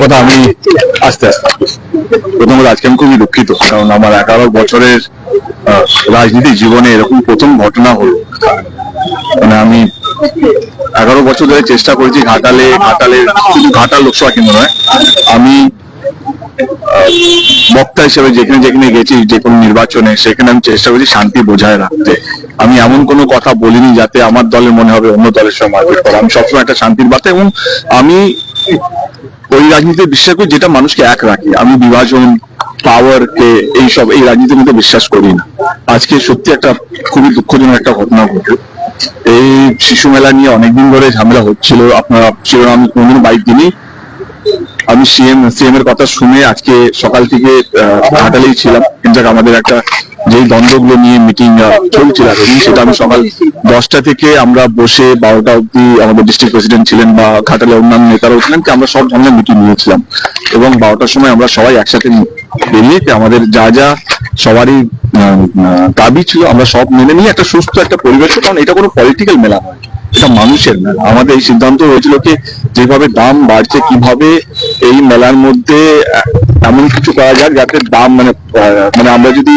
কথা আমি আস্তে আস্তে প্রথমত আজকে আমি খুবই দুঃখিত, কারণ আমার এগারো বছরের রাজনীতি জীবনে এরকম প্রথম ঘটনা হলো। মানে আমি এগারো বছর ধরে চেষ্টা করেছি ঘাটালে ঘাটালে শুধু ঘাটাল লোকসভা কেন্দ্র নয়, আমি বক্তা হিসেবে যেখানে যেখানে গেছি, যে কোনো নির্বাচনে, সেখানে আমি চেষ্টা করেছি শান্তি বজায় রাখতে। আমি এমন কোনো কথা বলিনি যাতে আমার দলের মনে হবে অন্য দলের করা। আমি সবসময় একটা শান্তির বার্তা এবং আমি ওই রাজনীতিতে বিশ্বাস করি যেটা মানুষকে এক রাখে। আমি বিভাজন পাওয়ার কে, এইসব, এই রাজনীতির মধ্যে বিশ্বাস করি না। আজকে সত্যি একটা খুবই দুঃখজনক একটা ঘটনা ঘটলো। এই শিশু মেলা নিয়ে অনেকদিন ধরে ঝামেলা হচ্ছিল। আপনারা শিরোনাম আমি কোনদিন বাইক দিনই। আমি সিএম সিএম এর কথা শুনে আজকে সকাল থেকে ঘাটালেই ছিলাম। ইনফ্যাক্ট আমাদের একটা যেই দ্বন্দ্বগুলো নিয়ে মিটিং চলছিল সেটা আমি সকাল দশটা থেকে আমরা বসে বারোটা অব্দি আমাদের ডিস্ট্রিক্ট প্রেসিডেন্ট ছিলেন বা ঘাটালে অন্যান্য নেতারাও ছিলেন কি আমরা সব ধরনের মিটিং নিয়েছিলাম। এবং বারোটার সময় আমরা সবাই একসাথে বেরিয়ে আমাদের যা যা সবারই দাবি ছিল আমরা সব মেনে নিয়ে একটা সুস্থ একটা পরিবেশ কারণ এটা কোনো পলিটিক্যাল মেলা নয় এটা মানুষের মেলা। আমাদের এই সিদ্ধান্ত হয়েছিল কি যেভাবে দাম বাড়ছে কীভাবে এই মেলার মধ্যে এমন কিছু করা যাক যাতে দাম মানে মানে আমরা যদি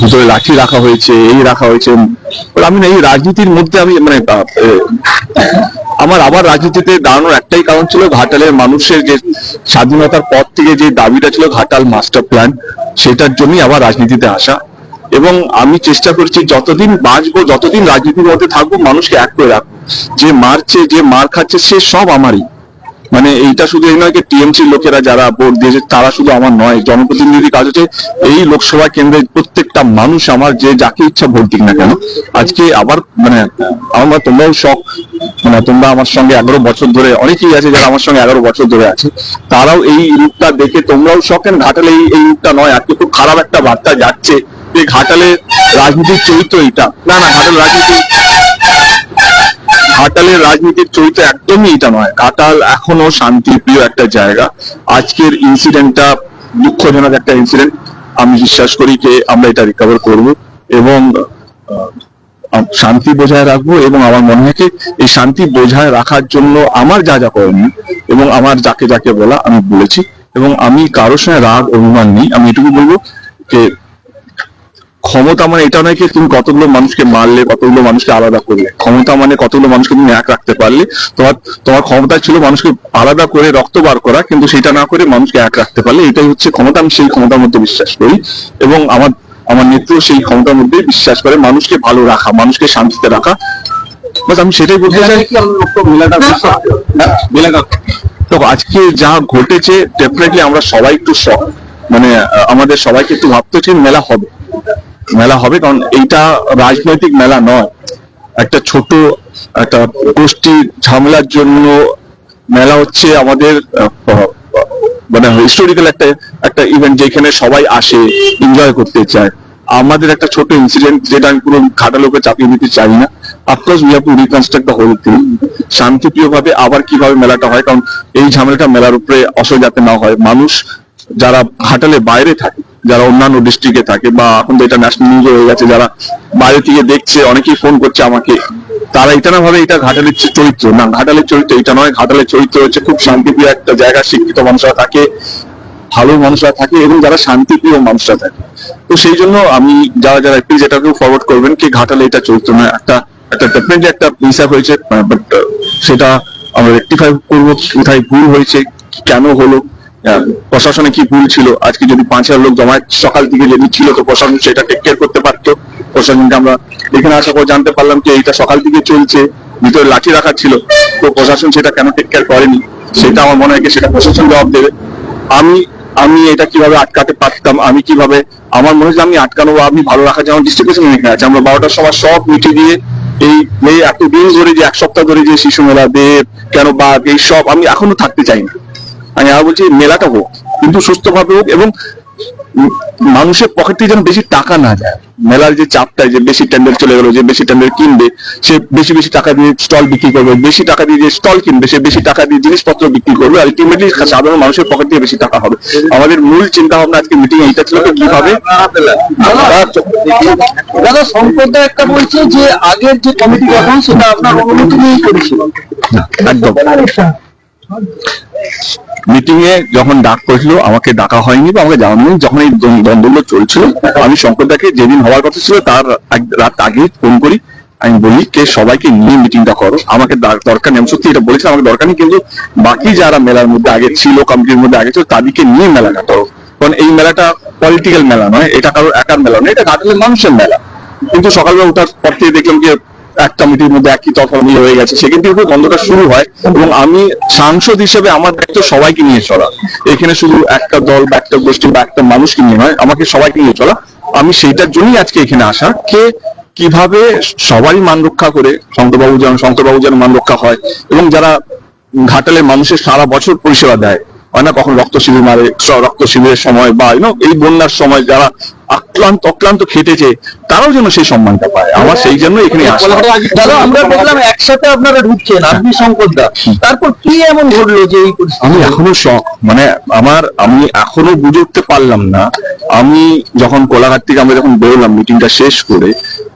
ভিতরে লাঠি রাখা হয়েছে, এই রাখা হয়েছে। আমি না, এই রাজনীতির মধ্যে আমি মানে আমার আবার রাজনীতিতে দাঁড়ানোর একটাই কারণ ছিল ঘাটালের মানুষের যে স্বাধীনতার পর থেকে যে দাবিটা ছিল ঘাটাল মাস্টার প্ল্যান, সেটার জন্যই আবার রাজনীতিতে আসা। এবং আমি চেষ্টা করছি, যতদিন বাঁচবো, যতদিন রাজনীতির মধ্যে থাকব, মানুষকে এক করে রাখব। যে মারছে, যে মার খাচ্ছে, সে সব আমারই। মানে এইটা শুধু এই নয় যে টিএমসি লোকেরা যারা ভোট দিয়েছে, তারা শুধু আমার নয় জনপ্রতিনিধি কাজ হচ্ছে এই লোকসভা কেন্দ্রের প্রত্যেকটা মানুষ আমার যে যাকে ইচ্ছা ভোট দিক না কেন, আজকে আবার মানে আমার তোমরাও শখ মানে তোমরা আমার সঙ্গে এগারো বছর ধরে, অনেকেই আছে যারা আমার সঙ্গে এগারো বছর ধরে আছে, তারাও এই রূপটা দেখে তোমরাও শখ কেন? ঘাটালে এই এই রূপটা নয়, আজকে খুব খারাপ একটা বার্তা যাচ্ছে যে ঘাটালে রাজনীতির চরিত্র এটা না না, ঘাটাল রাজনীতি ঘাটালের রাজনীতির চরিত্র একদমই এটা নয়। ঘাটাল এখনও শান্তিপ্রিয় একটা জায়গা। আজকের ইনসিডেন্টটা দুঃখজনক একটা ইনসিডেন্ট আমি বিশ্বাস করি যে আমরা এটা রিকভার করব এবং শান্তি বজায় রাখব এবং আমার মনে হয় এই শান্তি বজায় রাখার জন্য আমার যা যা করণীয় এবং আমার যাকে যাকে বলা আমি বলেছি এবং আমি কারোর সঙ্গে রাগ, অভিমান নেই। আমি এটুকু বলব যে ক্ষমতা মানে এটা নয় কি তুমি কতগুলো মানুষকে মারলে, কতগুলো মানুষকে আলাদা করলে। ক্ষমতা মানে কতগুলো মানুষকে তুমি এক রাখতে পারলে। তোমার তোমার ক্ষমতা ছিল মানুষকে আলাদা করে রক্ত বার করা, কিন্তু সেটা না করে মানুষকে এক রাখতে পারলে, এটাই হচ্ছে ক্ষমতা। আমি সেই ক্ষমতার মধ্যে বিশ্বাস করি। এবং আমার আমার নেত্র সেই ক্ষমতার মধ্যে বিশ্বাস করে মানুষকে ভালো রাখা, মানুষকে শান্তিতে রাখা। বাস আমি সেটাই বলতে চাই। তো আজকে যা ঘটেছে ডেফিনেটলি আমরা সবাই একটু শখ মানে আমাদের সবাইকে একটু ভাবতে মেলা হবে। মেলা হবে, কারণ এইটা রাজনৈতিক মেলা নয়। একটা ছোট, একটা গোষ্ঠী ঝামেলার জন্য মেলা হচ্ছে আমাদের মানে হিস্টোরিক্যাল একটা একটা ইভেন্ট যেখানে সবাই আসে এনজয় করতে চায়। আমাদের একটা ছোট ইনসিডেন্ট যেটা আমি পুরো খাটা লোকে চাপিয়ে দিতে চাই না। Of course we have to reconstruct the whole thing শান্তিপ্রিয় ভাবে আবার কীভাবে মেলাটা হয়, কারণ এই ঝামেলাটা মেলার উপরে অসহ্য যাতে না হয়। মানুষ, যারা ঘাটালে বাইরে থাকে যারা অন্যান্য ডিস্ট্রিক্টে থাকে বা এখন তো এটা ন্যাশনাল নিউজ হয়ে গেছে, যারা বাইরে থেকে দেখছে, অনেকেই ফোন করছে আমাকে। তারা এটা না ভাবে এটা ঘাটালের চরিত্র। না, ঘাটালের চরিত্র এটা নয়, ঘাটালের চরিত্র হচ্ছে খুব শান্তিপ্রিয় একটা জায়গা শিক্ষিত মানুষরা থাকে, ভালো মানুষরা থাকে এবং যারা শান্তিপ্রিয় মানুষরা থাকে। তো সেই জন্য আমি যারা যারা প্লিজ এটাকেও ফরওয়ার্ড করবেন কি ঘাটালে এটা চরিত্র নয়, একটা একটা ডেফিনেটলি একটা হিসাব হয়েছে বাট সেটা আমরা রেকটিফাই করব, কোথায় ভুল হয়েছে, কেন হলো প্রশাসনে কি ভুল ছিল? আজকে যদি পাঁচ হাজার লোক জমায়েত সকাল থেকে যদি ছিল, তো প্রশাসন সেটা টেক কেয়ার করতে পারতো। প্রশাসনকে আমরা এখানে আসার পর জানতে পারলাম যে এইটা সকাল থেকে চলছে, ভিতরে লাঠি রাখা ছিল। তো প্রশাসন সেটা কেন টেক কেয়ার করেনি? সেটা আমার মনে হয় সেটা প্রশাসন জবাব দেবে। আমি আমি এটা কীভাবে আটকাতে পারতাম? আমি কীভাবে, আমার মনে হচ্ছে আমি আটকানো বা আমি ভালো রাখার যেমন ডিস্ট্রিবিউশন এখানে আছে। আমরা বারোটার সময় সব মিটিয়ে দিয়ে এই এই এতদিন ধরে যে, এক সপ্তাহ ধরে যে শিশু মেলা, দেব, কেন বা এই সব আমি এখনও থাকতে চাই না আমি আবার বলছি মেলাটা হোক কিন্তু সুস্থভাবে হোক এবং মানুষের পকেটে যেন বেশি টাকা না যায়। মেলার যে চাপটা যে বেশি টেন্ডার চলে গেলো যে বেশি টেন্ডার কিনবে সে বেশি বেশি টাকা দিয়ে স্টল বিক্রি করবে বেশি টাকা দিয়ে যে স্টল কিনবে সে বেশি টাকা দিয়ে জিনিসপত্র বিক্রি করবে আলটিমেটলি সাধারণ মানুষের পকেট দিয়ে বেশি টাকা হবে। আমাদের মূল চিন্তা ভাবনা আজকে মিটিং এইটা ছিল কীভাবে দাদা সম্প্রদায় একটা বলছে যে আগের যে কমিটি গঠন সেটা আপনার অনুমতি নিয়েই করেছিল একদম। মিটিং এ যখন ডাক করেছিল, আমাকে ডাকা হয়নি বা আমাকে জানানো যখন এই দ্বন্দ্ব- চলছিল, আমি শঙ্করদাকে যেদিন হওয়ার কথা ছিল, তার রাত আগে ফোন করি, আমি বলি, কে, সবাইকে নিয়ে মিটিংটা করো, আমাকে দরকার নেই। আমি সত্যি এটা বলেছিলাম, আমাকে দরকার নেই, কিন্তু বাকি যারা মেলার মধ্যে আগে ছিল কমিটির মধ্যে আগে ছিল, তাদেরকে নিয়ে মেলাটা করো। কারণ এই মেলাটা পলিটিক্যাল মেলা নয়, এটা কারোর একার মেলা নয়, এটা ঘাটালের মানুষের মেলা। কিন্তু সকালবেলা ওঠার পর থেকে দেখলাম যে একটা কমিটির মধ্যে একই তফা নিয়ে হয়ে গেছে, সেখান থেকে দ্বন্দ্বটা শুরু হয় এবং আমি সাংসদ হিসেবে আমার দায়িত্ব সবাইকে নিয়ে চলা। এখানে শুধু একটা দল বা একটা গোষ্ঠী বা একটা মানুষকে নিয়ে নয়, আমাকে সবাইকে নিয়ে চলা। আমি সেইটার জন্যই আজকে এখানে আসা। কে কীভাবে সবারই মান রক্ষা করে, শঙ্করবাবু যেন শঙ্করবাবু যেন মান রক্ষা হয়, এবং যারা ঘাটালের মানুষের সারা বছর পরিষেবা দেয় হয় না কখন রক্ত শিবির মারে রক্ত শিবিরের সময় বা ইউনো এই বন্যার সময় যারা আক্লান্ত অক্লান্ত খেটেছে তারাও যেন সেই সম্মানটা পায়। আমার সেই জন্য এখানে দাদা আমরা দেখলাম একসাথে আপনারা ঢুকছেন আপনি শঙ্করদা তারপর কি এমন ঘটলো যে এই? আমি এখনও শখ মানে আমার আমি এখনও বুঝে উঠতে পারলাম না। আমি যখন কোলাঘাট থেকে আমরা যখন বেরোলাম মিটিংটা শেষ করে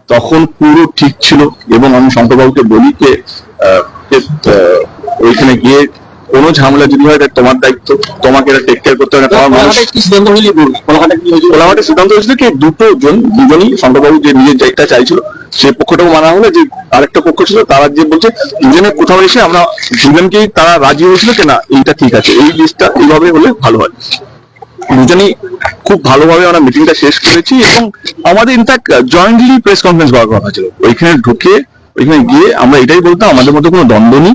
তখন পুরো ঠিক ছিল এবং আমি শঙ্করবাবুকে বলি যে ওইখানে গিয়ে কোনো ঝামেলা যদি হয় তাহলে তোমার দায়িত্ব। তোমাকে এটা টেক কেয়ার করতে হবে তোমার মানুষ সিদ্ধান্ত হয়েছিল? সিদ্ধান্ত হয়েছিল কি দুটো জন দুজনই শঙ্করবাবু যে নিজের জায়গাটা চাইছিল সে পক্ষটাও মানা হলো যে আরেকটা পক্ষ ছিল তারা যে বলছে দুজনে কোথাও এসে আমরা দুজনকেই তারা রাজি হয়েছিল যে না এইটা ঠিক আছে। এই লিস্টটা এইভাবে হলে ভালো হয়। দুজনেই খুব ভালোভাবে আমরা মিটিংটা শেষ করেছি এবং আমাদের ইনফ্যাক্ট জয়েন্টলি প্রেস কনফারেন্স করার কথা ছিল। ওইখানে ঢুকে ওইখানে গিয়ে আমরা এটাই বলতাম আমাদের মধ্যে কোনো দ্বন্দ্ব নেই।